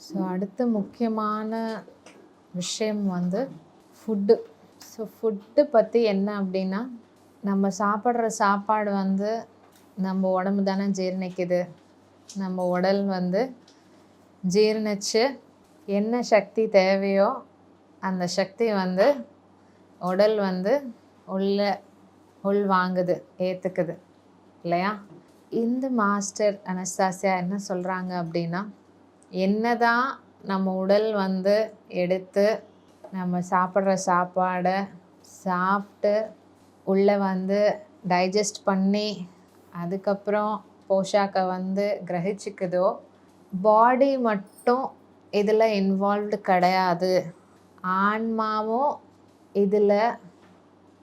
So அடுத்த முக்கியமான விஷயம் வந்து ஃபுட்டு ஸோ ஃபுட்டு பற்றி என்ன அப்படின்னா நம்ம சாப்பிட்ற சாப்பாடு வந்து நம்ம உடம்பு தானே ஜீரணிக்குது. நம்ம உடல் வந்து ஜீரணித்து என்ன சக்தி தேவையோ அந்த சக்தி வந்து உடல் வந்து உள்ள உள் வாங்குது ஏற்றுக்குது இல்லையா? இந்த மாஸ்டர் அனஸ்தாசியா என்ன சொல்கிறாங்க அப்படின்னா என்னதான் நம்ம உடல் வந்து எடுத்து நம்ம சாப்பிட்ற சாப்பாடை சாப்பிட்டு உள்ளே வந்து டைஜஸ்ட் பண்ணி அதுக்கப்புறம் போஷாக்கை வந்து கிரகிச்சிக்குதோ பாடி மட்டும் இதில் இன்வால்வ்டு கிடையாது. ஆன்மாவும் இதில்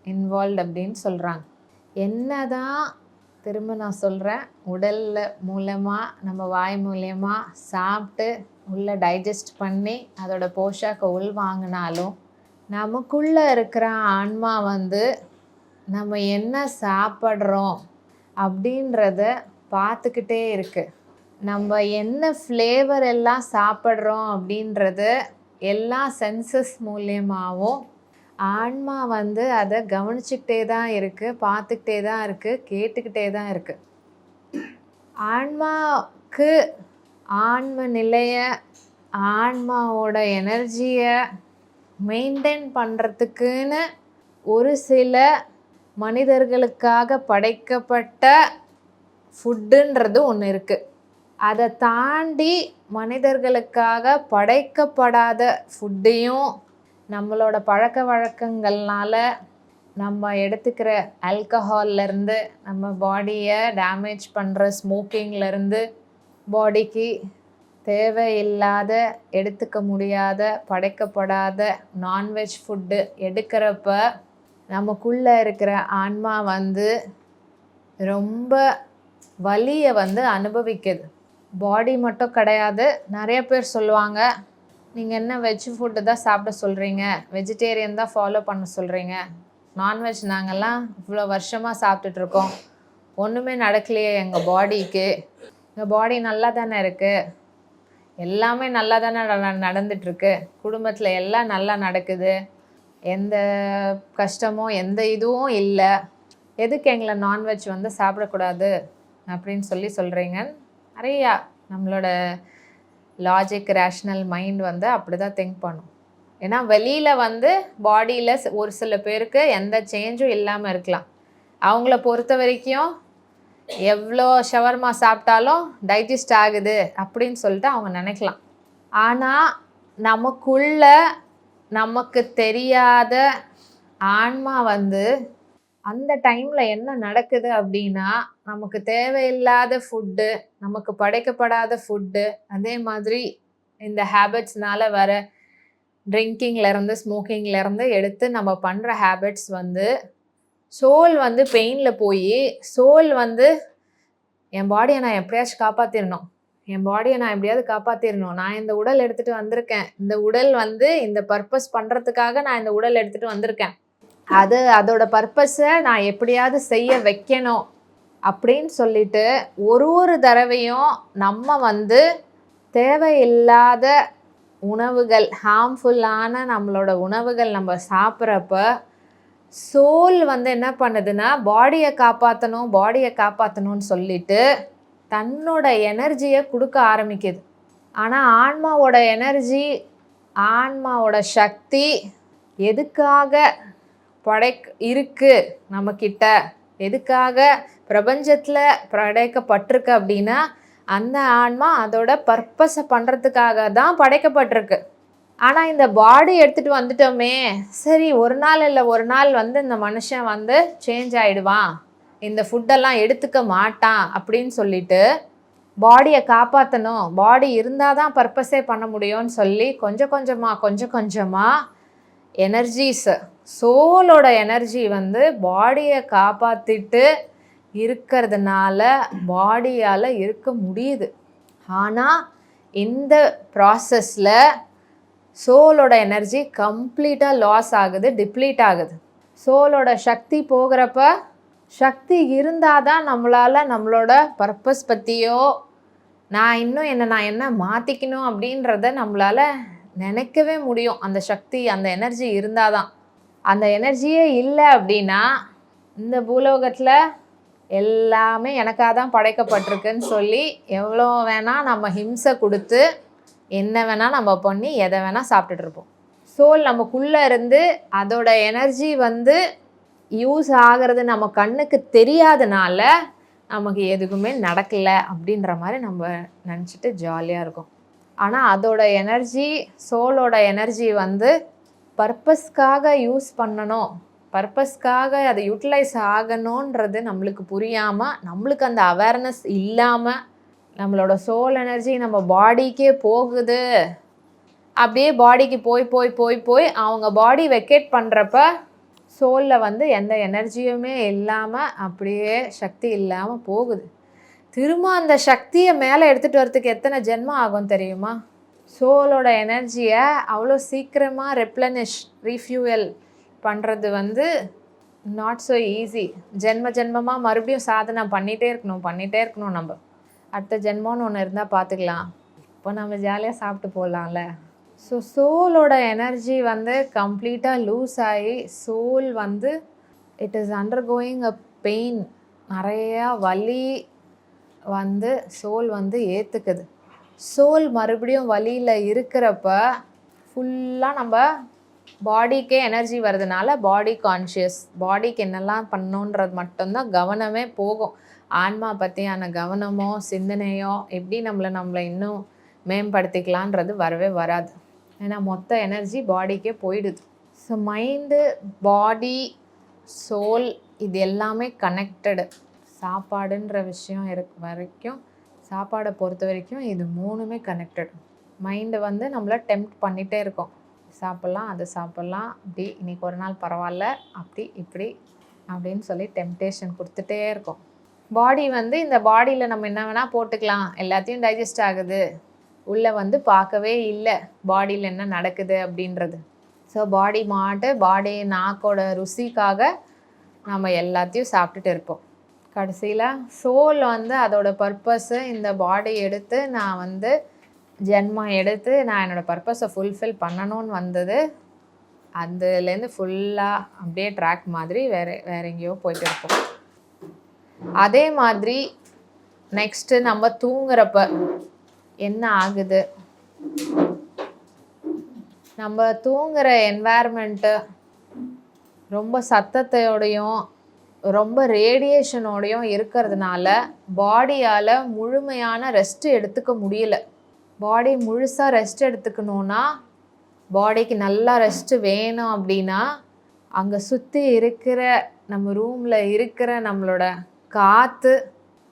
இன்வால்வ் அப்படின்னு சொல்கிறாங்க என்ன தான் திரும்ப நான் சொல்கிறேன் உடலில் மூலமாக நம்ம வாய் மூலியமாக சாப்பிட்டு உள்ளே டைஜஸ்ட் பண்ணி அதோட போஷாக்கை உள் வாங்கினாலும் நமக்குள்ளே இருக்கிற ஆன்மா வந்து நம்ம என்ன சாப்பிட்றோம் அப்படின்றத பார்த்துக்கிட்டே இருக்குது நம்ம என்ன ஃப்ளேவர் எல்லாம் சாப்பிட்றோம் அப்படின்றது எல்லா சென்சஸ் மூலியமாகவும் ஆன்மா வந்து அதை கவனிச்சுக்கிட்டே தான் இருக்குது பார்த்துக்கிட்டே தான் இருக்குது கேட்டுக்கிட்டே தான் இருக்குது ஆன்மாவுக்கு ஆன்ம நிலையை ஆன்மாவோட எனர்ஜியை மெயின்டைன் பண்ணுறதுக்குன்னு ஒரு சில மனிதர்களுக்காக படைக்கப்பட்ட ஃபுட்டுன்றது ஒன்று இருக்குது அதை தாண்டி மனிதர்களுக்காக படைக்கப்படாத ஃபுட்டையும் நம்மளோட பழக்க வழக்கங்கள்னால நம்ம எடுத்துக்கிற ஆல்கஹால்லேருந்து நம்ம பாடியை டேமேஜ் பண்ணுற ஸ்மோக்கிங்லேருந்து பாடிக்கு தேவையில்லாத எடுத்துக்க முடியாத படைக்கப்படாத நான்வெஜ் ஃபுட்டு எடுக்கிறப்ப நமக்குள்ளே இருக்கிற ஆன்மா வந்து ரொம்ப வலியை வந்து அனுபவிக்குது. பாடி மட்டும் கிடையாது நிறைய பேர் சொல்லுவாங்க நீங்கள் என்ன வெஜ் ஃபுட்டு தான் சாப்பிட சொல்கிறீங்க வெஜிடேரியன் தான் ஃபாலோ பண்ண சொல்கிறீங்க நான்வெஜ் நாங்கள்லாம் இவ்வளோ வருஷமாக சாப்பிட்டுட்ருக்கோம் ஒன்றுமே நடக்கலையே எங்கள் பாடிக்கு எங்கள் பாடி நல்லா தானே இருக்குது எல்லாமே நல்லா தானே நடந்துட்டுருக்கு. குடும்பத்தில் எல்லாம் நல்லா நடக்குது. எந்த கஷ்டமோ எந்த இதுவும் இல்லை. எதுக்கு எங்களை நான்வெஜ் வந்து சாப்பிடக்கூடாது? அப்படின்னு சொல்லி சொல்கிறீங்க நிறையா நம்மளோட லாஜிக் ரேஷ்னல் மைண்ட் வந்து அப்படி தான் திங்க் பண்ணும். ஏன்னா வெளியில் வந்து பாடியில் ஒரு சில பேருக்கு எந்த சேஞ்சும் இல்லாமல் இருக்கலாம். அவங்கள பொறுத்த வரைக்கும் எவ்வளோ ஷவர்மா சாப்பிட்டாலும் டைஜஸ்ட் ஆகுது அப்படின்னு சொல்லிட்டு அவங்க நினைக்கலாம். ஆனால் நமக்குள்ள நமக்கு தெரியாத ஆன்மா வந்து அந்த டைமில் என்ன நடக்குது அப்படின்னா நமக்கு தேவையில்லாத ஃபுட்டு நமக்கு படைக்கப்படாத ஃபுட்டு அதே மாதிரி இந்த ஹேபிட்ஸ்னால வர ட்ரிங்கிங்லேருந்து ஸ்மோக்கிங்லேருந்து எடுத்து நம்ம பண்ணுற ஹேபிட்ஸ் வந்து சோல் வந்து பெயினில் போய் சோல் வந்து என் பாடியை நான் எப்படியாச்சும் காப்பாற்றிடணும் என் பாடியை நான் எப்படியாவது காப்பாற்றிடணும் நான் இந்த உடல் எடுத்துகிட்டு வந்திருக்கேன். இந்த உடல் வந்து இந்த பர்பஸ் பண்ணுறதுக்காக நான் இந்த உடல் எடுத்துகிட்டு வந்திருக்கேன். அது அதோட பர்பஸை நான் எப்படியாவது செய்ய வைக்கணும். அப்படின்னு சொல்லிட்டு ஒரு ஒரு தடவையும் நம்ம வந்து தேவையில்லாத உணவுகள் ஹார்ம்ஃபுல்லான நம்மளோட உணவுகள் நம்ம சாப்பிட்றப்ப சோல் வந்து என்ன பண்ணுதுன்னா பாடியை காப்பாற்றணும் பாடியை காப்பாற்றணும்னு சொல்லிட்டு தன்னோட எனர்ஜியை கொடுக்க ஆரம்பிக்குது. ஆனால் ஆன்மாவோட எனர்ஜி ஆன்மாவோட சக்தி எதுக்காக படை இருக்குது நம்மக்கிட்ட எதுக்காக பிரபஞ்சத்தில் படைக்கப்பட்டிருக்கு அப்படின்னா அந்த ஆன்மா அதோட பர்பஸை பண்ணுறதுக்காக தான் படைக்கப்பட்டிருக்கு. ஆனால் இந்த பாடி எடுத்துகிட்டு வந்துட்டோமே சரி ஒரு நாள் இல்லை ஒரு நாள் வந்து இந்த மனுஷன் வந்து சேஞ்ச் ஆகிடுவான் இந்த ஃபுட்டெல்லாம் எடுத்துக்க மாட்டான் அப்படின்னு சொல்லிட்டு பாடியை காப்பாற்றணும் பாடி இருந்தால் தான் பர்பஸே பண்ண முடியும்னு சொல்லி கொஞ்சம் கொஞ்சமாக கொஞ்சம் கொஞ்சமாக எனர்ஜிஸை சோலோட எனர்ஜி வந்து பாடியை காப்பாற்றிட்டு இருக்கிறதுனால பாடியால் இருக்க முடியுது. ஆனால் இந்த ப்ராசஸில் சோலோட எனர்ஜி கம்ப்ளீட்டாக லாஸ் ஆகுது டிப்ளீட் ஆகுது. சோலோட சக்தி போகிறப்ப சக்தி இருந்தால் தான் நம்மளால் நம்மளோட பர்பஸ் பற்றியோ நான் இன்னும் என்ன நான் என்ன மாற்றிக்கணும் அப்படின்றத நம்மளால் நினைக்கவே முடியும். அந்த சக்தி அந்த எனர்ஜி இருந்தால் தான் அந்த எனர்ஜியே இல்லை அப்படின்னா இந்த பூலோகத்தில் எல்லாமே எனக்காக தான் படைக்கப்பட்டிருக்குன்னு சொல்லி எவ்வளோ வேணால் நம்ம ஹிம்சை கொடுத்து என்ன வேணால் நம்ம பண்ணி எதை வேணால் சாப்பிட்டுட்ருப்போம் சோல் நமக்குள்ளே இருந்து அதோட எனர்ஜி வந்து யூஸ் ஆகிறது நம்ம கண்ணுக்கு தெரியாதனால நமக்கு எதுக்குமே நடக்கலை அப்படின்ற மாதிரி நம்ம நினச்சிட்டு ஜாலியாக இருக்கும். ஆனால் அதோட எனர்ஜி சோலோட எனர்ஜி வந்து பர்பஸ்க்காக யூஸ் பண்ணணும். பர்பஸ்க்காக அதை யூட்டிலைஸ் ஆகணுன்றது நம்மளுக்கு புரியாமல் நம்மளுக்கு அந்த அவேர்னஸ் இல்லாமல் நம்மளோட சோல் எனர்ஜி நம்ம பாடிக்கே போகுது. அப்படியே பாடிக்கு போய் போய் போய் போய் அவங்க பாடி வெக்கேட் பண்ணுறப்ப சோலில் வந்து எந்த எனர்ஜியுமே இல்லாமல் அப்படியே சக்தி இல்லாமல் போகுது. திரும்ப அந்த சக்தியை மேலே எடுத்துகிட்டு வரதுக்கு எத்தனை ஜென்மம் ஆகும் தெரியுமா? சோலோட எனர்ஜியை அவ்வளோ சீக்கிரமாக ரெப்ளனிஷ் ரீஃப்யூவல் பண்ணுறது வந்து நாட் ஸோ ஈஸி ஜென்ம ஜென்மமாக மறுபடியும் சாதனை பண்ணிகிட்டே இருக்கணும் பண்ணிகிட்டே இருக்கணும் நம்ம. அடுத்த ஜென்மம்னு ஒன்று இருந்தால் பார்த்துக்கலாம் இப்போ நம்ம ஜாலியாக சாப்பிட்டு போகலாம்ல ஸோ சோலோட எனர்ஜி வந்து கம்ப்ளீட்டாக லூஸ் ஆகி சோல் வந்து it is undergoing a pain நிறையா வலி வந்து சோல் வந்து ஏற்றுக்குது சோல் மறுபடியும் வழியில் இருக்கிறப்ப ஃபுல்லாக நம்ம பாடிக்கே எனர்ஜி வர்றதுனால பாடி கான்ஷியஸ் பாடிக்கு என்னெல்லாம் பண்ணணுன்றது மட்டும்தான் கவனமே போகும். ஆன்மா பற்றியான கவனமோ சிந்தனையோ எப்படி நம்மளை நம்மளை இன்னும் மேம்படுத்திக்கலான்றது வரவே வராது. ஏன்னா மொத்த எனர்ஜி பாடிக்கே போயிடுது. ஸோ மைண்டு பாடி சோல் இது எல்லாமே கனெக்டடு சாப்பாடுன்ற விஷயம் இருக்க வரைக்கும் சாப்பாடை பொறுத்த வரைக்கும் இது மூணுமே கனெக்டட் மைண்டை வந்து நம்மளை டெம்ப்ட் பண்ணிகிட்டே இருக்கோம். சாப்பிட்லாம் அதை சாப்பிட்லாம் அப்படி இன்னைக்கு ஒரு நாள் பரவாயில்ல அப்படி இப்படி அப்படின்னு சொல்லி டெம்டேஷன் கொடுத்துட்டே இருக்கோம். பாடி வந்து இந்த பாடியில் நம்ம என்ன வேணால் போட்டுக்கலாம். எல்லாத்தையும் டைஜஸ்ட் ஆகுது. உள்ளே வந்து பார்க்கவே இல்லை. பாடியில் என்ன நடக்குது அப்படின்றது. ஸோ பாடி மாட்டு பாடி நாக்கோட ருசிக்காக நம்ம எல்லாத்தையும் சாப்பிட்டுட்டு இருப்போம். கடைசியில் சோல் வந்து அதோட பர்பஸ்ஸு இந்த பாடி எடுத்து நான் வந்து ஜென்மம் எடுத்து நான் என்னோடய பர்பஸை ஃபுல்ஃபில் பண்ணணும்னு வந்தது. அதுலேருந்து ஃபுல்லாக அப்படியே ட்ராக் மாதிரி வேறு வேற எங்கேயோ போயிட்டு இருப்போம் அதே மாதிரி நெக்ஸ்ட்டு நம்ம தூங்குறப்ப என்ன ஆகுது? நம்ம தூங்குற என்வாயர்மெண்ட்டு ரொம்ப சத்தத்தோடையும் ரொம்ப ரேடியேஷனோடையும் இருக்கிறதுனால பாடியால் முழுமையான ரெஸ்ட் எடுத்துக்க முடியல. பாடி முழுசாக ரெஸ்ட் எடுத்துக்கணுன்னா பாடிக்கு நல்லா ரெஸ்ட்டு வேணும் அப்படின்னா அங்கே சுற்றி இருக்கிற நம்ம ரூமில் இருக்கிற நம்மளோட காற்று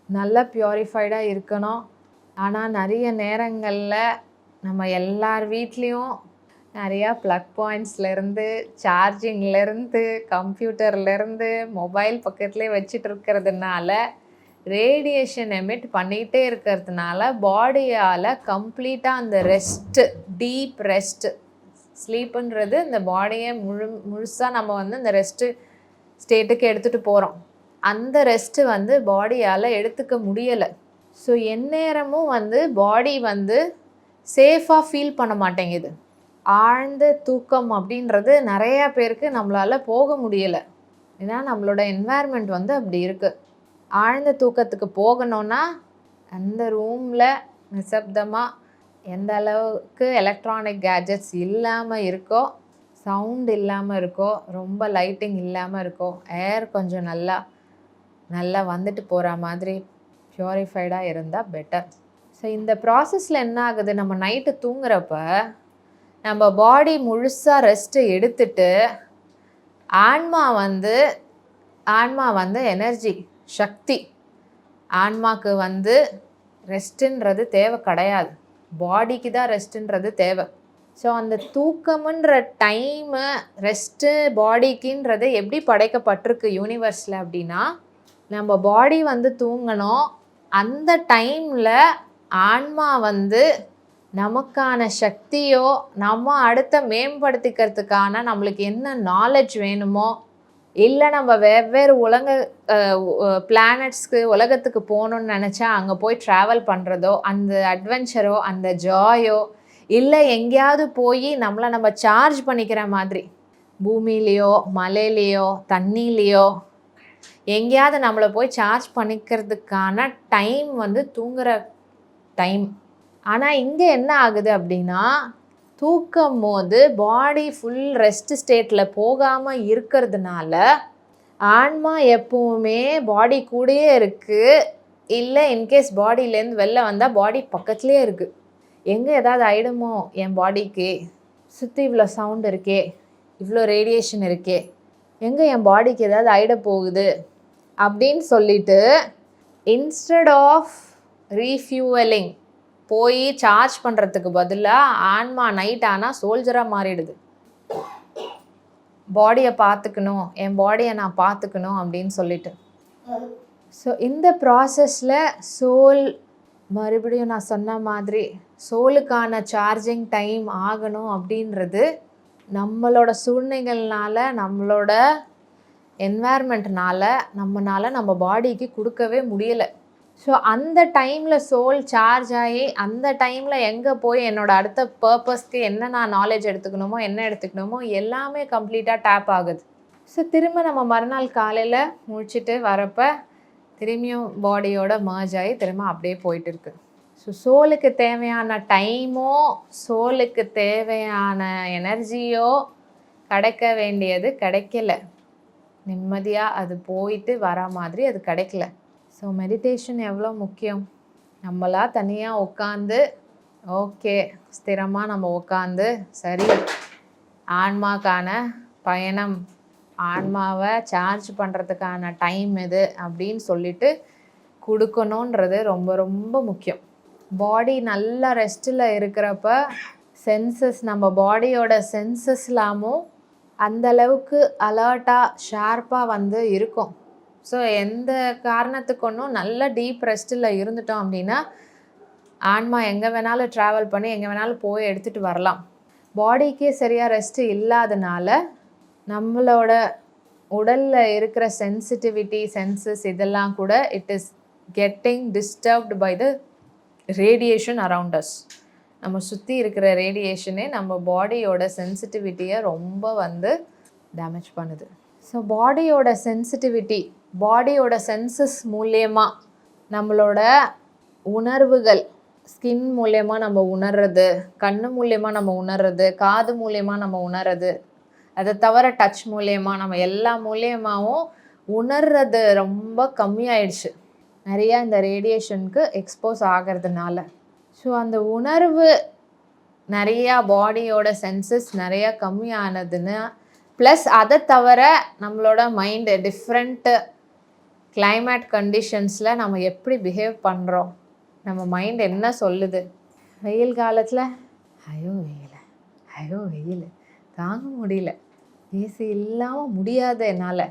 நல்லா ப்யூரிஃபைடாக இருக்கணும். ஆனால் நிறைய நேரங்களில் நம்ம எல்லார் வீட்லேயும் நிறையா ப்ளக் பாயிண்ட்ஸ்லேருந்து சார்ஜிங்லேருந்து கம்ப்யூட்டர்லேருந்து மொபைல் பக்கத்துலேயே வச்சுட்டு இருக்கிறதுனால ரேடியேஷன் எமிட் பண்ணிகிட்டே இருக்கிறதுனால பாடியால் கம்ப்ளீட்டாக அந்த ரெஸ்ட்டு டீப் ரெஸ்ட்டு ஸ்லீப்புன்றது இந்த பாடியை முழு முழுசாக நம்ம வந்து இந்த ரெஸ்ட்டு ஸ்டேட்டுக்கு எடுத்துகிட்டு போகிறோம் அந்த ரெஸ்ட்டு வந்து பாடியால் எடுத்துக்க முடியலை. ஸோ எந்நேரமும் வந்து பாடி வந்து சேஃபாக ஃபீல் பண்ண மாட்டேங்குது. ஆழ்ந்த தூக்கம் அப்படின்றது நிறையா பேருக்கு நம்மளால் போக முடியலை. ஏன்னா நம்மளோட என்வாயர்மெண்ட் வந்து அப்படி இருக்குது ஆழ்ந்த தூக்கத்துக்கு போகணுன்னா அந்த ரூமில் நிசப்தமாக எந்த அளவுக்கு எலக்ட்ரானிக் கேஜெட்ஸ் இல்லாமல் இருக்கோ சவுண்ட் இல்லாமல் இருக்கோ ரொம்ப லைட்டிங் இல்லாமல் இருக்கோ ஏர் கொஞ்சம் நல்லா நல்லா வந்துட்டு போகிற மாதிரி ப்யூரிஃபைடாக இருந்தால் பெட்டர் ஸோ இந்த ப்ராசஸில் என்ன ஆகுது? நம்ம நைட்டு தூங்குறப்ப நம்ம பாடி முழுசாக ரெஸ்ட்டு எடுத்துட்டு ஆன்மா வந்து ஆன்மா வந்து எனர்ஜி சக்தி. ஆன்மாக்கு வந்து ரெஸ்ட்டுன்றது தேவை கிடையாது. பாடிக்கு தான் ரெஸ்ட்டுன்றது தேவை. ஸோ அந்த தூக்கமுன்ற டைமு ரெஸ்ட்டு பாடிக்குன்றது எப்படி படைக்கப்பட்டிருக்கு யூனிவர்ஸில் அப்படின்னா நம்ம பாடி வந்து தூங்கணும். அந்த டைமில் ஆன்மா வந்து நமக்கான சக்தியோ நம்ம அடுத்த மேம்படுத்திக்கிறதுக்கான நம்மளுக்கு என்ன நாலேஜ் வேணுமோ இல்லை நம்ம வெவ்வேறு உலக பிளானட்ஸ்க்கு உலகத்துக்கு போகணுன்னு நினச்சா அங்கே போய் ட்ராவல் பண்ணுறதோ அந்த அட்வென்ச்சரோ அந்த ஜாயோ இல்லை எங்கேயாவது போய் நம்மளை நம்ம சார்ஜ் பண்ணிக்கிற மாதிரி பூமியிலையோ மலையிலையோ தண்ணியிலையோ எங்கேயாவது நம்மளை போய் சார்ஜ் பண்ணிக்கிறதுக்கான டைம் வந்து தூங்குற டைம் ஆனால் இங்கே என்ன ஆகுது அப்படின்னா தூக்கம் போது பாடி ஃபுல் ரெஸ்ட் ஸ்டேட்டில் போகாமல் இருக்கிறதுனால ஆன்மா எப்பவுமே பாடி கூடயே இருக்குது இல்லை இன்கேஸ் பாடியிலேருந்து வெளில வந்தால் பாடி பக்கத்துலேயே இருக்குது எங்கே ஏதாவது ஆகிடுமோ என் பாடிக்கு சுற்றி இவ்வளோ சவுண்ட் இருக்கே இவ்வளோ ரேடியேஷன் இருக்கே எங்கே என் பாடிக்கு ஏதாவது ஆகிட போகுது? அப்படின்னு சொல்லிட்டு இன்ஸ்டட் ஆஃப் ரீஃபியூவலிங் போய் சார்ஜ் பண்ணுறதுக்கு பதிலாக ஆன்மா நைட் ஆனால் சோல்ஜராக மாறிடுது. பாடியை பார்த்துக்கணும் என் பாடியை நான் பார்த்துக்கணும் அப்படின்னு சொல்லிட்டு. ஸோ இந்த ப்ராசஸில் சோல் மறுபடியும் நான் சொன்ன மாதிரி சோலுக்கான சார்ஜிங் டைம் ஆகணும் அப்படின்றது நம்மளோட சூழ்நிலைகள்னால நம்மளோட என்வாயர்மெண்ட்னால நம்மனால நம்ம பாடிக்கு கொடுக்கவே முடியலை. ஸோ அந்த டைமில் சோல் சார்ஜ் ஆகி அந்த டைமில் எங்கே போய் என்னோட அடுத்த பர்பஸ்க்கு என்ன நான் நாலேஜ் எடுத்துக்கணுமோ என்ன எடுத்துக்கணுமோ எல்லாமே கம்ப்ளீட்டாக டேப் ஆகுது. ஸோ திரும்ப நம்ம மறுநாள் காலையில் முடிச்சுட்டு வரப்போ திரும்பியும் பாடியோட மர்ஜ் ஆகி திரும்ப அப்படியே போயிட்டு இருக்கு. ஸோ சோலுக்கு தேவையான டைமோ சோலுக்கு தேவையான எனர்ஜியோ கிடைக்க வேண்டியது கிடைக்கல. நிம்மதியாக அது போயிட்டு வர மாதிரி அது கிடைக்கல. ஸோ மெடிடேஷன் எவ்வளோ முக்கியம்? நம்மளா தனியாக உட்காந்து ஓகே ஸ்திரமாக நம்ம உட்காந்து சரி. ஆன்மாக்கான பயணம் ஆன்மாவை சார்ஜ் பண்ணுறதுக்கான டைம் இது அப்படின்னு சொல்லிட்டு கொடுக்கணுன்றது ரொம்ப ரொம்ப முக்கியம். பாடி நல்ல ரெஸ்ட்டில் இருக்கிறப்ப சென்சஸ் நம்ம பாடியோட சென்சஸ்லாமும் அந்தளவுக்கு அலர்ட்டாக ஷார்ப்பாக வந்து இருக்கும். ஸோ எந்த காரணத்துக்குன்னும் நல்ல டீப் ரெஸ்ட்டில் இருந்துட்டோம் அப்படின்னா ஆன்மா எங்கே வேணாலும் ட்ராவல் பண்ணி எங்கே வேணாலும் போய் எடுத்துகிட்டு வரலாம். பாடிக்கே சரியாக ரெஸ்ட்டு இல்லாதனால நம்மளோட உடலில் இருக்கிற சென்சிட்டிவிட்டி சென்சஸ் இதெல்லாம் கூட it is getting disturbed by the radiation around us நம்ம சுற்றி இருக்கிற ரேடியேஷனே நம்ம பாடியோட சென்சிட்டிவிட்டியை ரொம்ப வந்து டேமேஜ் பண்ணுது. ஸோ பாடியோட சென்சிட்டிவிட்டி பாடியோட சென்சஸ் மூலயமா நம்மளோட உணர்வுகள் ஸ்கின் மூலயமா நம்ம உணர்றது கண்ணு மூலயமா நம்ம உணர்றது காது மூலயமா நம்ம உணர்றது அதை தவிர டச் மூலயமா நம்ம எல்லா மூலயமாவும் உணர்றது ரொம்ப கம்மியாயிடுச்சு. நிறையா இந்த ரேடியேஷனுக்கு எக்ஸ்போஸ் ஆகிறதுனால. ஸோ அந்த உணர்வு நிறையா பாடியோட சென்சஸ் நிறையா கம்மியானதுன்னு ப்ளஸ் அதை தவிர நம்மளோட மைண்டு டிஃப்ரெண்ட்டு கிளைமேட் கண்டிஷன்ஸில் நம்ம எப்படி பிஹேவ் பண்ணுறோம் நம்ம மைண்ட் என்ன சொல்லுது? வெயில் காலத்தில் ஐயோ வெயில் ஐயோ வெயில். தாங்க முடியல. ஏசி இல்லாமல் முடியாது என்னால்.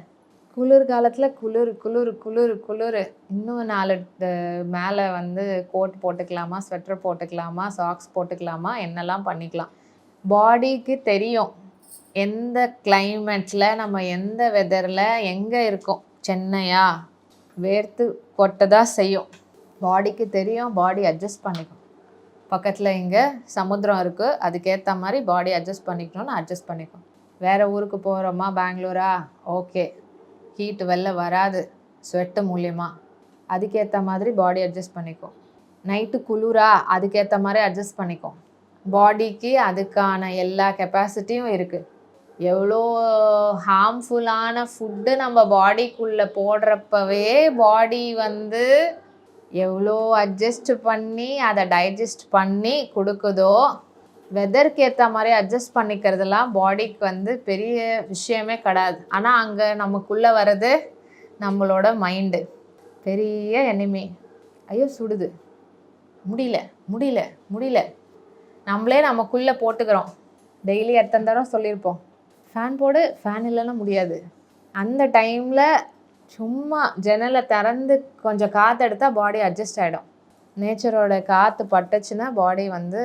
குளிர் காலத்தில் குளிர் குளிர் குளிர் குளிர். இன்னும் நாலு மேலே வந்து கோட் போட்டுக்கலாமா ஸ்வெட்டர் போட்டுக்கலாமா சாக்ஸ் போட்டுக்கலாமா என்னெல்லாம் பண்ணிக்கலாம். பாடிக்கு தெரியும். எந்த கிளைமேட்டில் நம்ம எந்த வெதரில் எங்கே இருக்கோம்? சென்னையா? வேர்த்து கொட்டதாக செய்யும். பாடிக்கு தெரியும் பாடி அட்ஜஸ்ட் பண்ணிக்கும். பக்கத்தில் இங்கே சமுத்திரம் இருக்குது அதுக்கேற்ற மாதிரி பாடி அட்ஜஸ்ட் பண்ணிக்கணும்னு அட்ஜஸ்ட் பண்ணிக்கும். வேறு ஊருக்கு போகிறோமா பெங்களூரா? ஓகே ஹீட் வெளில வராது. ஸ்வெட்டு மூலியமாக அதுக்கேற்ற மாதிரி பாடி அட்ஜஸ்ட் பண்ணிக்கும். நைட்டு குளிரா? அதுக்கேற்ற மாதிரி அட்ஜஸ்ட் பண்ணிக்கும். பாடிக்கு அதுக்கான எல்லா கெப்பாசிட்டியும் இருக்குது எவ்வளோ ஹார்ம்ஃபுல்லான ஃபுட்டு நம்ம பாடிக்குள்ளே போடுறப்பவே பாடி வந்து எவ்வளோ அட்ஜஸ்ட் பண்ணி அதை டைஜஸ்ட் பண்ணி கொடுக்குதோ வெதருக்கு ஏற்ற மாதிரி அட்ஜஸ்ட் பண்ணிக்கிறதுலாம் பாடிக்கு வந்து பெரிய விஷயமே கிடையாது ஆனால் அங்கே நமக்குள்ளே வர்றது நம்மளோட மைண்டு பெரிய எனிமே ஐயோ சுடுது. முடியல முடியல முடியல. நம்மளே நமக்குள்ளே போட்டுக்கிறோம். டெய்லி எத்தனை தடவை சொல்லியிருப்போம். ஃபேன் போடு ஃபேன் இல்லைன்னா முடியாது. அந்த டைமில் சும்மா ஜன்னலை திறந்து கொஞ்சம் காற்று எடுத்தால் பாடி அட்ஜஸ்ட் ஆகிடும் நேச்சரோட காற்று பட்டுச்சுன்னா பாடி வந்து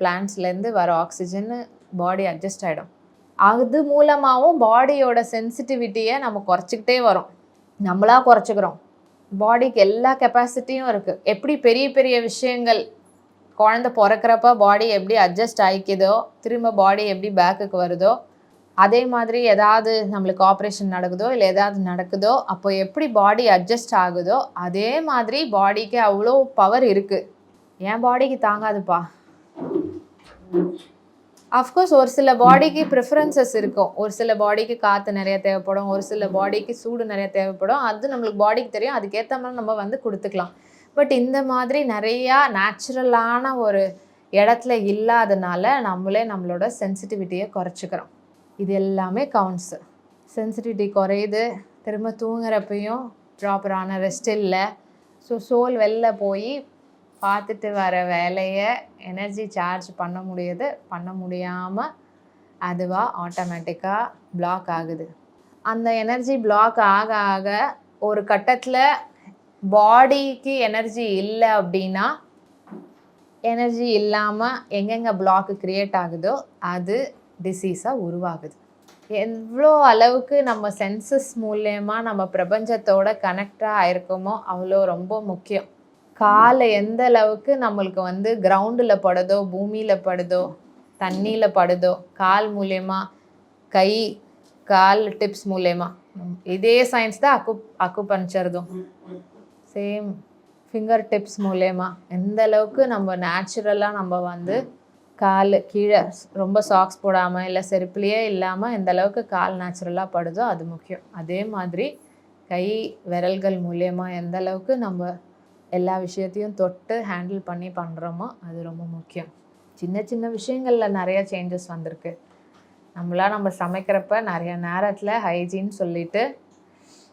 பிளான்ஸ்லேருந்து வர ஆக்சிஜன்னு பாடி அட்ஜஸ்ட் ஆகிடும் அது மூலமாகவும் பாடியோட சென்சிட்டிவிட்டியை நம்ம குறைச்சிக்கிட்டே வரோம். நம்மளாக குறைச்சிக்கிறோம். பாடிக்கு எல்லா கெப்பாசிட்டியும் இருக்குது எப்படி பெரிய பெரிய விஷயங்கள் குழந்த பிறக்கிறப்ப பாடி எப்படி அட்ஜஸ்ட் ஆகிக்குதோ திரும்ப பாடி எப்படி பேக்குக்கு வருதோ அதே மாதிரி ஏதாவது நம்மளுக்கு ஆப்ரேஷன் நடக்குதோ இல்லை ஏதாவது நடக்குதோ அப்போ எப்படி பாடி அட்ஜஸ்ட் ஆகுதோ அதே மாதிரி பாடிக்கு அவ்வளோ பவர் இருக்குது என் பாடிக்கு தாங்காதுப்பா. அஃப்கோர்ஸ் ஒரு சில பாடிக்கு ப்ரிஃபரன்சஸ் இருக்கும். ஒரு சில பாடிக்கு காற்று நிறைய தேவைப்படும். ஒரு சில பாடிக்கு சூடு நிறைய தேவைப்படும். அது நம்மளுக்கு பாடிக்கு தெரியும். அதுக்கேற்ற மாதிரி நம்ம வந்து கொடுத்துக்கலாம். பட் இந்த மாதிரி நிறையா நேச்சுரலான ஒரு இடத்துல இல்லாதனால நம்மளே நம்மளோட சென்சிட்டிவிட்டியை குறைச்சிக்கிறோம். இது எல்லாமே கவுண்ட்ஸு சென்சிட்டிவிட்டி குறையுது. திரும்ப தூங்குறப்பையும் ப்ராப்பரான ரெஸ்ட் இல்லை. ஸோ சோல் வெளில போய் பார்த்துட்டு வர வேலையை எனர்ஜி சார்ஜ் பண்ண முடியுது. பண்ண முடியாமல் அதுவாக ஆட்டோமேட்டிக்காக பிளாக் ஆகுது. அந்த எனர்ஜி பிளாக் ஆக ஆக ஒரு கட்டத்தில் பாடிக்கு எனர்ஜி இல்லை அப்படின்னா எனர்ஜி இல்லாமல் எங்கெங்கே பிளாக் க்ரியேட் ஆகுதோ அது டிசீஸாக உருவாகுது. எவ்வளோ அளவுக்கு நம்ம சென்சஸ் மூலயமா நம்ம பிரபஞ்சத்தோட கனெக்டாக ஆயிருக்கோமோ அவ்வளோ ரொம்ப முக்கியம். காலை எந்த அளவுக்கு நம்மளுக்கு வந்து கிரவுண்டில் படுதோ பூமியில் படுதோ தண்ணியில் படுதோ கால் மூலயமா கை கால் டிப்ஸ் மூலயமா இதே சயின்ஸ் தான் அக்கு அக்குபஞ்சர்தும் சேம் ஃபிங்கர் டிப்ஸ் மூலயமா. எந்த அளவுக்கு நம்ம நேச்சுரலாக நம்ம வந்து கால் கீழே ரொம்ப சாக்ஸ் போடாமல் இல்லை செருப்புலேயே இல்லாமல் எந்த அளவுக்கு கால் நேச்சுரலாக படுதோ அது முக்கியம். அதே மாதிரி கை விரல்கள் மூலயமா எந்த அளவுக்கு நம்ம எல்லா விஷயத்தையும் தொட்டு ஹேண்டில் பண்ணி பண்ணுறோமோ அது ரொம்ப முக்கியம். சின்ன சின்ன விஷயங்களில் நிறைய சேஞ்சஸ் வந்திருக்கு. நம்மளாம் நம்ம சமைக்கிறப்ப நிறைய நேரத்தில் ஹைஜீன் சொல்லிட்டு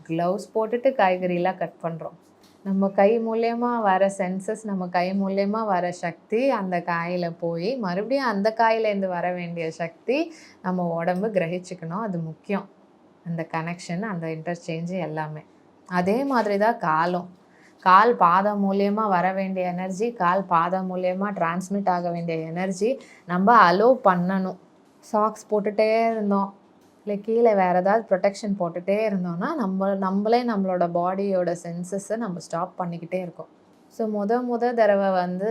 க்ளவுஸ் போட்டுட்டு காய்கறிலாம் கட் பண்ணுறோம் நம்ம கை மூலயமா வர சென்சஸ் நம்ம கை மூலயமா வர சக்தி அந்த காயில் போய் மறுபடியும் அந்த காயிலேருந்து வர வேண்டிய சக்தி நம்ம உடம்பு கிரகிச்சுக்கணும். அது முக்கியம். அந்த கனெக்ஷன் அந்த இன்டர்சேஞ்சு எல்லாமே. அதே மாதிரி தான் காலம். கால் பாதம் மூலியமாக வர வேண்டிய எனர்ஜி கால் பாதம் மூலியமாக டிரான்ஸ்மிட் ஆக வேண்டிய எனர்ஜி நம்ம அலோவ் பண்ணணும். சாக்ஸ் போட்டுகிட்டே இருந்தோம். இல்லை கீழே வேறு ஏதாவது ப்ரொடெக்ஷன் போட்டுகிட்டே இருந்தோம்னா நம்ம நம்மளே நம்மளோட பாடியோட சென்சஸை நம்ம ஸ்டாப் பண்ணிக்கிட்டே இருக்கோம். ஸோ முத முத தடவை வந்து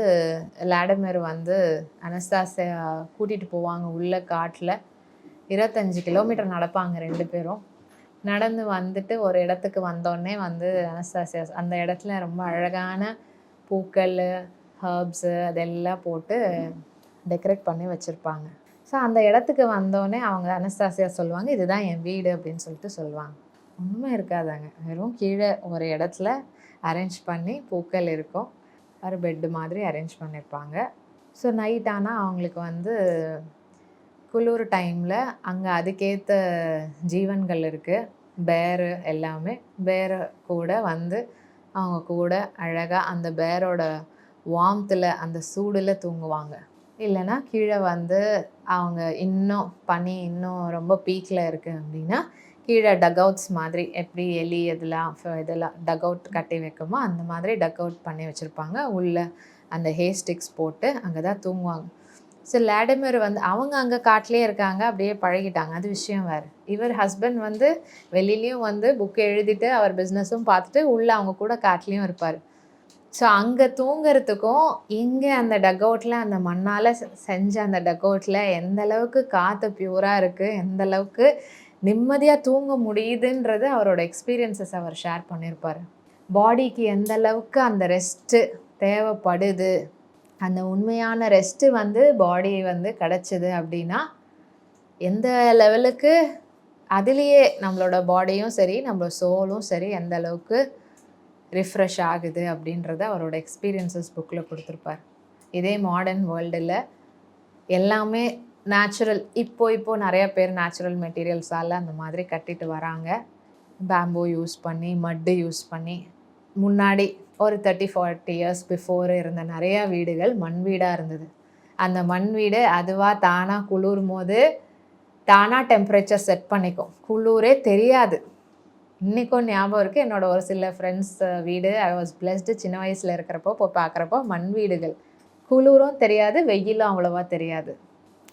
லேடமேர் வந்து அனஸ்தாசியா கூட்டிகிட்டு போவாங்க உள்ள காட்டில். இருபத்தஞ்சி கிலோமீட்டர் நடப்பாங்க ரெண்டு பேரும். நடந்து வந்துட்டு ஒரு இடத்துக்கு வந்தோடனே வந்து அனஸ்தாசியா அந்த இடத்துல ரொம்ப அழகான பூக்கள் ஹர்ப்ஸு அதெல்லாம் போட்டு டெக்கரேட் பண்ணி வச்சுருப்பாங்க. ஸோ அந்த இடத்துக்கு வந்தோடனே அவங்க அனஸ்தாசியா சொல்லுவாங்க இதுதான் என் வீடு அப்படின்னு சொல்லிட்டு சொல்லுவாங்க. ஒன்றுமே இருக்காதாங்க. வெறும் கீழே ஒரு இடத்துல அரேஞ்ச் பண்ணி பூக்கள் இருக்கும். ஒரு பெட்டு மாதிரி அரேஞ்ச் பண்ணியிருப்பாங்க ஸோ நைட் ஆனால் அவங்களுக்கு வந்து குளிர் டைமில் அங்கே அதுக்கேற்ற ஜீவன்கள் இருக்குது பேரு எல்லாமே. பேரை கூட வந்து அவங்க கூட அழகாக அந்த பேரோட வார்ம்த்தில் அந்த சூடில் தூங்குவாங்க. இல்லைன்னா கீழே வந்து அவங்க இன்னும் பனி இன்னும் ரொம்ப பீக்கில் இருக்குது அப்படின்னா கீழே டக் அவுட்ஸ் மாதிரி எப்படி எலி இதெல்லாம் இதெல்லாம் டக் அவுட் கட்டி வைக்குமோ அந்த மாதிரி டக் அவுட் பண்ணி வச்சுருப்பாங்க. உள்ள அந்த ஹே ஸ்டிக்ஸ் போட்டு அங்கே தான் தூங்குவாங்க. ஸோ லேடமர் வந்து அவங்க அங்கே காட்டிலே இருக்காங்க அப்படியே பழகிட்டாங்க. அது விஷயம் வேறு. இவர் ஹஸ்பண்ட் வந்து வெளிலேயும் வந்து புக்கு எழுதிட்டு அவர் பிஸ்னஸும் பார்த்துட்டு உள்ளே அவங்க கூட காட்டிலையும் இருப்பார். ஸோ அங்கே தூங்கிறதுக்கும் இங்கே அந்த டக் அவுட்டில் அந்த மண்ணால் செஞ்ச அந்த டக்அவுட்டில் எந்த அளவுக்கு காற்று பியூராக இருக்குது எந்த அளவுக்கு நிம்மதியாக தூங்க முடியுதுன்றது அவரோட எக்ஸ்பீரியன்சஸ் அவர் ஷேர் பண்ணியிருப்பார் பாடிக்கு எந்த அளவுக்கு அந்த ரெஸ்ட்டு தேவைப்படுது அந்த உண்மையான ரெஸ்ட்டு வந்து பாடி வந்து கிடச்சிது அப்படின்னா எந்த லெவலுக்கு அதுலேயே நம்மளோட பாடியும் சரி நம்மளோட சோலும் சரி எந்த அளவுக்கு ரிஃப்ரெஷ் ஆகுது அப்படின்றத அவரோட எக்ஸ்பீரியன்சஸ் புக்கில் கொடுத்துருப்பார். இதே மாடர்ன் வேர்ல்டில் எல்லாமே நேச்சுரல் இப்போ இப்போ நிறைய பேர் நேச்சுரல் மெட்டீரியல்ஸால் அந்த மாதிரி கட்டிட்டு வராங்க. பேம்போ யூஸ் பண்ணி மட்டு யூஸ் பண்ணி. முன்னாடி ஒரு தேர்ட்டி ஃபார்ட்டி இயர்ஸ் பிஃபோர் இருந்த நிறைய வீடுகள் மண் வீடாக இருந்தது. அந்த மண் வீடு அதுவாக தானாக குளிரும் போது தானாக டெம்பரேச்சர் செட் பண்ணிக்கும். குளிரே தெரியாது. இன்றைக்கும் ஞாபகம் இருக்குது என்னோட ஒரு சில ஃப்ரெண்ட்ஸ் வீடு ஐ வாஸ் பிளஸ்டு சின்ன வயசில் இருக்கிறப்போ இப்போ பார்க்குறப்போ மண் வீடுகள். குளிரும் தெரியாது வெயிலும் அவ்வளோவா தெரியாது.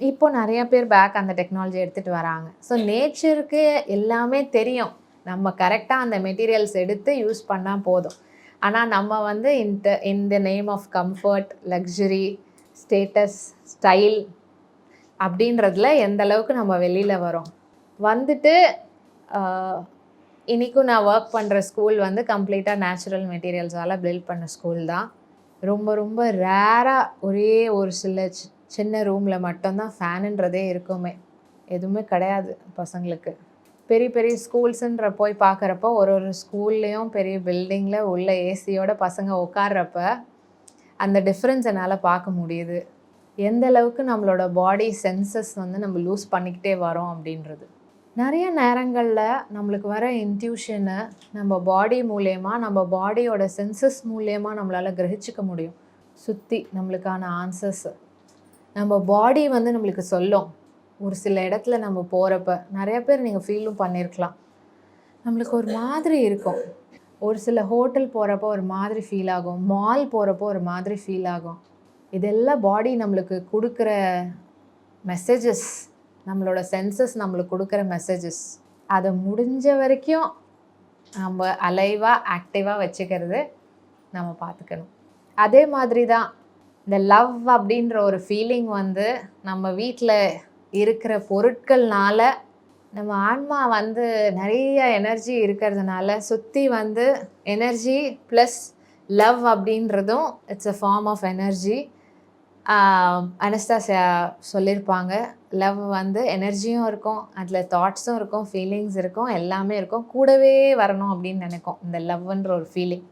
இப்போ நிறைய பேர் பேக் அந்த டெக்னாலஜி எடுத்துகிட்டு வராங்க. ஸோ நேச்சருக்கு எல்லாமே தெரியும். நம்ம கரெக்டாக அந்த மெட்டீரியல்ஸ் எடுத்து யூஸ் பண்ணால் போதும். ஆனால் நம்ம வந்து இன்ட in the name of comfort luxury status style அப்படின்றதுல எந்த அளவுக்கு நம்ம வெளியில் வரோம். வந்துட்டு இன்றைக்கும் நான் ஒர்க் பண்ணுற ஸ்கூல் வந்து கம்ப்ளீட்டாக நேச்சுரல் மெட்டீரியல்ஸால் பில்ட் பண்ண ஸ்கூல் தான். ரொம்ப ரொம்ப ரேராக ஒரே ஒரு சில சி- சின்ன ரூமில் மட்டும்தான் ஃபேனுன்றதே இருக்குமே. எதுவுமே கிடையாது பசங்களுக்கு. பெரிய பெரிய ஸ்கூல்ஸுன்ற போய் பார்க்குறப்போ ஒரு ஒரு ஸ்கூல்லேயும் பெரிய பில்டிங்கில் உள்ள ஏசியோட பசங்க உட்கார்றப்ப அந்த டிஃப்ரென்ஸ் என்னால் பார்க்க முடியுது. எந்த அளவுக்கு நம்மளோட பாடி சென்சஸ் வந்து நம்ம லூஸ் பண்ணிக்கிட்டே வரோம் அப்படின்றது. நிறைய நேரங்களில் நம்மளுக்கு வர இன்ட்யூஷனை நம்ம பாடி மூலயமா நம்ம பாடியோட சென்சஸ் மூலயமா நம்மளால் கிரகிச்சிக்க முடியும். சுற்றி நம்மளுக்கான ஆன்சர்ஸு நம்ம பாடி வந்து நம்மளுக்கு சொல்லும். ஒரு சில இடத்துல நம்ம போகிறப்ப நிறைய பேர் நீங்கள் ஃபீலும் பண்ணியிருக்கலாம் நம்மளுக்கு ஒரு மாதிரி இருக்கும். ஒரு சில ஹோட்டல் போகிறப்போ ஒரு மாதிரி ஃபீல் ஆகும். மால் போகிறப்போ ஒரு மாதிரி ஃபீல் ஆகும். இதெல்லாம் பாடி நம்மளுக்கு கொடுக்குற மெசேஜஸ் நம்மளோட சென்சஸ் நம்மளுக்கு கொடுக்குற மெசேஜஸ் அதை முடிஞ்ச வரைக்கும் நம்ம அலைவாக ஆக்டிவாக வச்சுக்கிறது நம்ம பார்த்துக்கணும். அதே மாதிரி தான் இந்த லவ் அப்படின்ற ஒரு ஃபீலிங் வந்து நம்ம வீட்டில் இருக்கிற பொருட்கள்னால நம்ம ஆன்மா வந்து நிறைய எனர்ஜி இருக்கிறதுனால சுற்றி வந்து எனர்ஜி ப்ளஸ் லவ் அப்படின்றதும் it's a form of energy Anastasia சொல்லியிருப்பாங்க லவ் வந்து எனர்ஜியும் இருக்கும். அதில் தாட்ஸும் இருக்கும் ஃபீலிங்ஸ் இருக்கும் எல்லாமே இருக்கும். கூடவே வரணும் அப்படின்னு நினைக்கும். இந்த லவ்ன்ற ஒரு ஃபீலிங்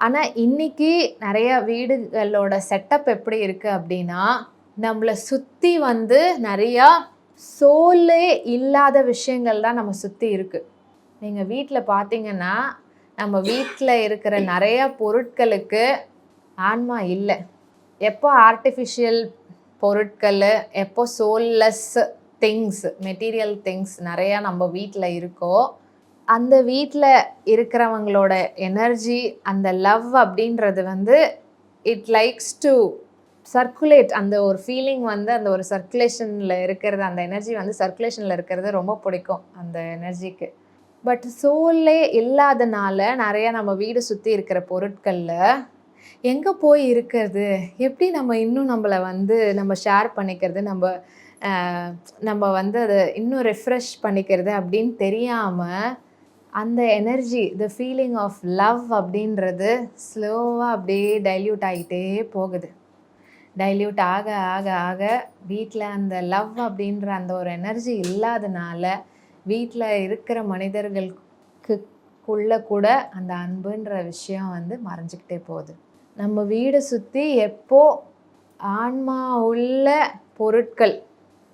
ஆனால் இன்னைக்கு நிறைய வீடுகளோட செட்டப் எப்படி இருக்குது அப்படின்னா நம்மளை சுற்றி வந்து நிறையா சோலே இல்லாத விஷயங்கள் தான் நம்ம சுற்றி இருக்குது நீங்கள் வீட்டில் பார்த்தீங்கன்னா நம்ம வீட்டில் இருக்கிற நிறைய பொருட்களுக்கு ஆன்மா இல்லை. எப்போ ஆர்டிஃபிஷியல் பொருட்கள் எப்போ சோல்லெஸ் திங்ஸ் மெட்டீரியல் திங்ஸ் நிறையா நம்ம வீட்டில் இருக்கோ அந்த வீட்டில் இருக்கிறவங்களோட எனர்ஜி அந்த லவ் அப்படின்றது வந்து இட் லைக்ஸ் டு சர்க்குலேட் அந்த ஒரு ஃபீலிங் வந்து அந்த ஒரு சர்க்குலேஷனில் இருக்கிறது அந்த எனர்ஜி வந்து சர்க்குலேஷனில் இருக்கிறது ரொம்ப பிடிக்கும் அந்த எனர்ஜிக்கு பட் சோல்லே இல்லாதனால நிறையா நம்ம வீடு சுற்றி இருக்கிற பொருட்களில் எங்கே போய் இருக்கிறது? எப்படி நம்ம இன்னும் நம்மளை வந்து நம்ம ஷேர் பண்ணிக்கிறது? நம்ம நம்ம வந்து அதை இன்னும் ரெஃப்ரெஷ் பண்ணிக்கிறது அப்படின்னு தெரியாமல் அந்த energy the feeling of love அப்படின்றது ஸ்லோவாக அப்படியே டைல்யூட் ஆகிட்டே போகுது. டைல்யூட் ஆக ஆக ஆக வீட்டில் அந்த லவ் அப்படின்ற அந்த ஒரு எனர்ஜி இல்லாதனால வீட்டில் இருக்கிற மனிதர்களுக்குள்ள கூட அந்த அன்புன்ற விஷயம் வந்து மறைஞ்சிக்கிட்டே போகுது. நம்ம வீடை சுற்றி எப்போ ஆன்மா உள்ள பொருட்கள்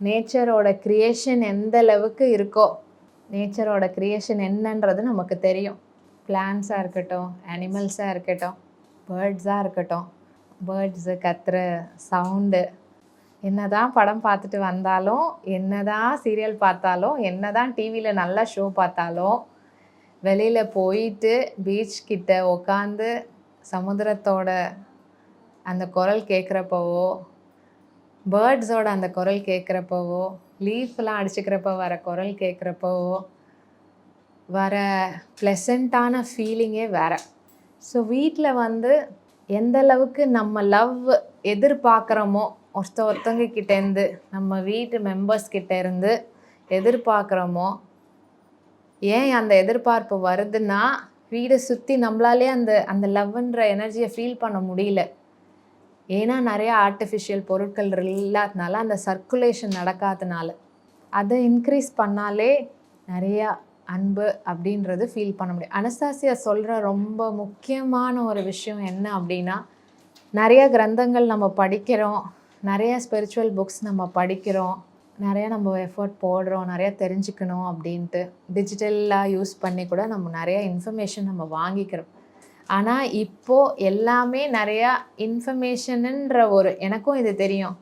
நேச்சரோட க்ரியேஷன் எந்த அளவுக்கு இருக்கோ நேச்சரோட க்ரியேஷன் என்னன்றது நமக்கு தெரியும். பிளான்ஸாக இருக்கட்டும் அனிமல்ஸாக இருக்கட்டும் பேர்ட்ஸாக இருக்கட்டும் பேர்ட்ஸு கத்துற சவுண்டு என்ன தான் படம் பார்த்துட்டு வந்தாலும் என்னதான் சீரியல் பார்த்தாலும் என்னதான் டிவியில் நல்லா ஷோ பார்த்தாலும் வெளியில் போயிட்டு பீச் கிட்ட உக்காந்து சமுத்திரத்தோட அந்த குரல் கேட்குறப்பவோ பேர்ட்ஸோட அந்த குரல் கேட்குறப்பவோ லீஃப்லாம் அடிச்சுக்கிறப்ப வர குரல் கேட்குறப்பவோ வர ப்ளசண்ட்டான ஃபீலிங்கே வேற. ஸோ வீட்டில் வந்து எந்த அளவுக்கு நம்ம லவ் எதிர்பார்க்குறோமோ ஒருத்த ஒருத்தவங்க கிட்டேருந்து நம்ம வீட்டு மெம்பர்ஸ் கிட்டேருந்து எதிர்பார்க்குறோமோ ஏன் அந்த எதிர்பார்ப்பு வருதுன்னா வீடை சுற்றி நம்மளாலே அந்த அந்த லவ்ன்ற எனர்ஜியை ஃபீல் பண்ண முடியல. ஏன்னா நிறைய ஆர்டிஃபிஷியல் பொருட்கள் இல்லாதனால அந்த சர்க்குலேஷன் நடக்காதனால அதை இன்க்ரீஸ் பண்ணாலே நிறையா அன்பு அப்படின்றது ஃபீல் பண்ண முடியும். அனஸ்தாசியா சொல்கிற ரொம்ப முக்கியமான ஒரு விஷயம் என்ன அப்படின்னா நிறைய கிரந்தங்கள் நம்ம படிக்கிறோம் நிறைய ஸ்பிரிச்சுவல் புக்ஸ் நம்ம படிக்கிறோம் நிறையா நம்ம எஃபர்ட் போடுறோம் நிறையா தெரிஞ்சுக்கணும் அப்படின்ட்டு டிஜிட்டலாக யூஸ் பண்ணி கூட நம்ம நிறையா இன்ஃபர்மேஷன் நம்ம வாங்கிக்கிறோம். ஆனால் இப்போது எல்லாமே நிறையா இன்ஃபர்மேஷனுன்ற ஒரு எனக்கும் இது தெரியும்.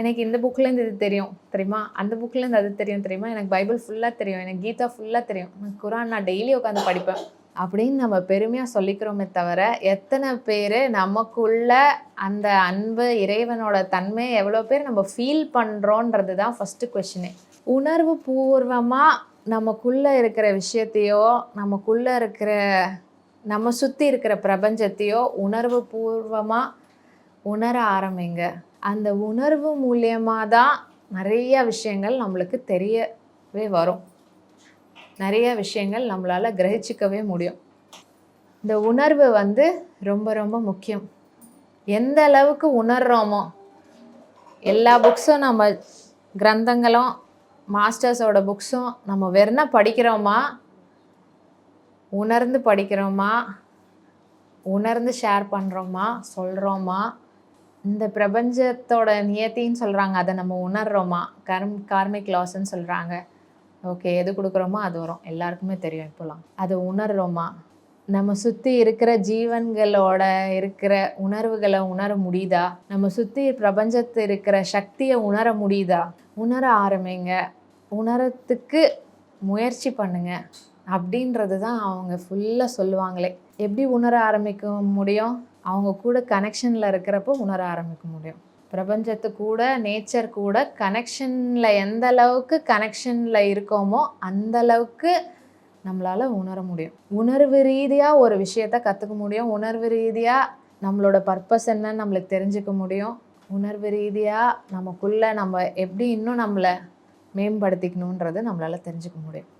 எனக்கு இந்த புக்லேருந்து இது தெரியும் தெரியுமா? அந்த புக்லேருந்து அது தெரியும் தெரியுமா? எனக்கு பைபிள் ஃபுல்லாக தெரியும் எனக்கு கீதா ஃபுல்லாக தெரியும். குரான் நான் டெய்லி உட்காந்து படிப்பேன். அப்படின்னு நம்ம பெருமையாக சொல்லிக்கிறோமே தவிர எத்தனை பேர் நமக்குள்ள அந்த அன்பு இறைவனோட தன்மை எவ்வளோ பேர் நம்ம ஃபீல் பண்ணுறோன்றது தான் ஃபஸ்ட்டு கொஷினே உணர்வு பூர்வமாக நமக்குள்ளே இருக்கிற விஷயத்தையோ நமக்குள்ளே இருக்கிற நம்ம சுற்றி இருக்கிற பிரபஞ்சத்தையோ உணர்வு பூர்வமாக உணர ஆரம்பிங்க. அந்த உணர்வு மூலியமாக தான் நிறைய விஷயங்கள் நம்மளுக்கு தெரியவே வரும். நிறைய விஷயங்கள் நம்மளால் கிரகிச்சிக்கவே முடியும். இந்த உணர்வு வந்து ரொம்ப ரொம்ப முக்கியம். எந்த அளவுக்கு உணர்கிறோமோ எல்லா புக்ஸும் நம்ம கிரந்தங்களும் மாஸ்டர்ஸோட புக்ஸும் நம்ம வெறும் படிக்கிறோமா? உணர்ந்து படிக்கிறோமா? உணர்ந்து ஷேர் பண்ணுறோமா சொல்கிறோமா இந்த பிரபஞ்சத்தோட நியத்தின்னு சொல்கிறாங்க அதை நம்ம உணர்கிறோமா கர்ம் கார்மிக் லாஸ்ன்னு சொல்கிறாங்க ஓகே எது கொடுக்குறோமோ அது வரும். எல்லாருக்குமே தெரியும் இப்போலாம். அதை உணர்றோமா? நம்ம சுற்றி இருக்கிற ஜீவன்களோட இருக்கிற உணர்வுகளை உணர முடியுதா? நம்ம சுற்றி பிரபஞ்சத்து இருக்கிற சக்தியை உணர முடியுதா? உணர ஆரம்பிங்க. உணரத்துக்கு முயற்சி பண்ணுங்க. அப்படின்றது தான் அவங்க ஃபுல்லாக சொல்லுவாங்களே. எப்படி உணர ஆரம்பிக்க முடியும்? அவங்க கூட கனெக்ஷனில் இருக்கிறப்போ உணர ஆரம்பிக்க முடியும். பிரபஞ்சத்து கூட நேச்சர் கூட கனெக்ஷனில் எந்த அளவுக்கு கனெக்ஷனில் இருக்கோமோ அந்த அளவுக்கு நம்மளால் உணர முடியும். உணர்வு ரீதியாக ஒரு விஷயத்த கற்றுக்க முடியும். உணர்வு ரீதியாக நம்மளோட பர்பஸ் என்னன்னு நம்மளுக்கு தெரிஞ்சுக்க முடியும். உணர்வு ரீதியாக நமக்குள்ளே நம்ம எப்படி இன்னும் நம்மளை மேம்படுத்திக்கணுன்றது நம்மளால் தெரிஞ்சுக்க முடியும்.